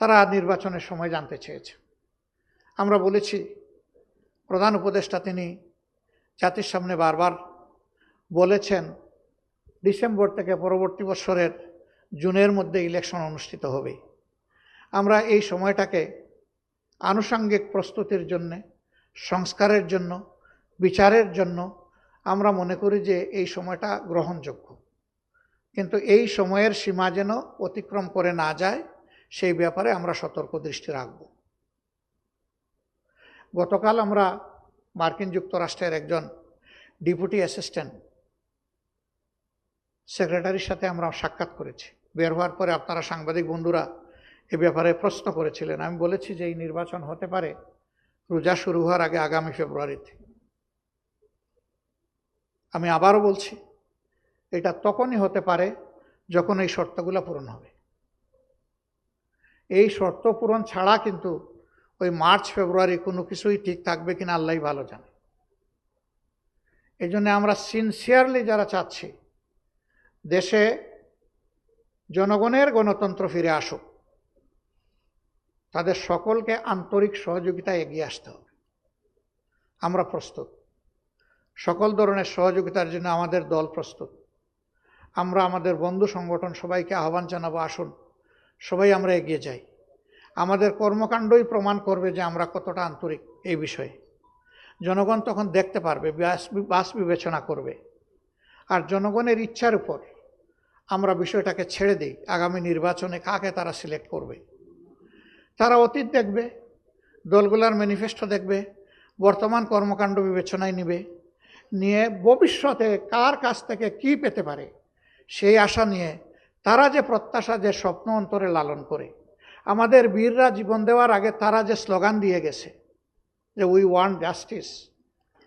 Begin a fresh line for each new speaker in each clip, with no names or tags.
তারা নির্বাচনের সময় জানতে চেয়েছে। আমরা বলেছি, প্রধান উপদেষ্টা তিনি জাতির সামনে বারবার বলেছেন, ডিসেম্বর থেকে পরবর্তী বছরের জুনের মধ্যে ইলেকশন অনুষ্ঠিত হবে। আমরা এই সময়টাকে আনুষঙ্গিক প্রস্তুতির জন্য, সংস্কারের জন্য, বিচারের জন্য আমরা মনে করি যে এই সময়টা গ্রহণযোগ্য। কিন্তু এই সময়ের সীমা যেন অতিক্রম করে না যায় সেই ব্যাপারে আমরা সতর্ক দৃষ্টি রাখব। গতকাল আমরা মার্কিন যুক্তরাষ্ট্রের একজন ডিপুটি অ্যাসিস্ট্যান্ট সেক্রেটারির সাথে আমরা সাক্ষাৎ করেছি। বের হওয়ার পরে আপনারা সাংবাদিক বন্ধুরা এ ব্যাপারে প্রশ্ন করেছিলেন। আমি বলেছি যে এই নির্বাচন হতে পারে, রোজা শুরু হওয়ার আগে আগামী ফেব্রুয়ারিতে আমি আবারও বলছি, এটা তখনই হতে পারে যখন এই শর্তগুলো পূরণ হবে। এই শর্ত পূরণ ছাড়া কিন্তু ওই মার্চ, ফেব্রুয়ারি কোনো কিছুই ঠিক থাকবে কিনা আল্লাহ ভালো জানে। এই জন্য আমরা সিনসিয়ারলি যারা চাচ্ছি, দেশে জনগণের গণতন্ত্র ফিরে আসুক, তাদের সকলকে আন্তরিক সহযোগিতা এগিয়ে আসতে হবে। আমরা প্রস্তুত। সকল ধরনের সহযোগিতার জন্য আমাদের দল প্রস্তুত। আমরা আমাদের বন্ধু সংগঠন সবাইকে আহ্বান জানাব, আসুন। সবাই আমরা এগিয়ে যাই। আমাদের কর্মকাণ্ডই প্রমাণ করবে যে আমরা কতটা আন্তরিক এই বিষয়ে। জনগণ তখন দেখতে পারবে, বাস বিবেচনা করবে। আর জনগণের ইচ্ছার উপর আমরা বিষয়টাকে ছেড়ে দিই, আগামী নির্বাচনে কাকে তারা সিলেক্ট করবে। তারা অতীত দেখবে, দলগুলার ম্যানিফেস্টো দেখবে, বর্তমান কর্মকাণ্ড বিবেচনায় নিবে, নিয়ে ভবিষ্যতে কার কাছ থেকে কি পেতে পারে, সেই আশা নিয়ে তারা যে প্রত্যাশা, যে স্বপ্ন অন্তরে লালন করে। আমাদের বীররা জীবন দেওয়ার আগে তারা যে স্লোগান দিয়ে গেছে, যে we want justice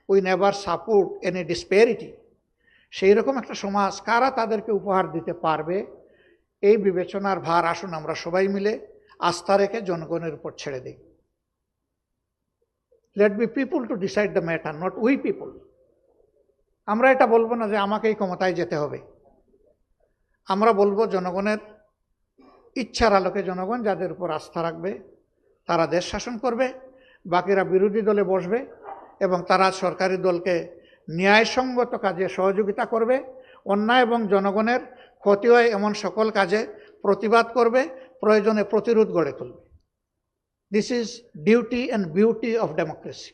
we never support any disparity সেই রকম একটা সমাজ কারা তাদেরকে উপহার দিতে পারবে, এই বিবেচনার ভার আসুন আমরা সবাই মিলে আস্থা রেখে জনগণের উপর ছেড়ে দিই। Let be people to decide the matter not we people আমরা এটা বলব না যে আমাকেই ক্ষমতায় যেতে হবে। আমরা বলব জনগণের ইচ্ছার আলোকে জনগণ যাদের উপর আস্থা রাখবে, তারা দেশ শাসন করবে, বাকিরা বিরোধী দলে বসবে এবং তারা সরকারি দলকে ন্যায়সঙ্গত কাজে সহযোগিতা করবে, অন্যায় এবং জনগণের ক্ষতি হয় এমন সকল কাজে প্রতিবাদ করবে, প্রয়োজনে প্রতিরোধ গড়ে তুলবে। This is duty and beauty of democracy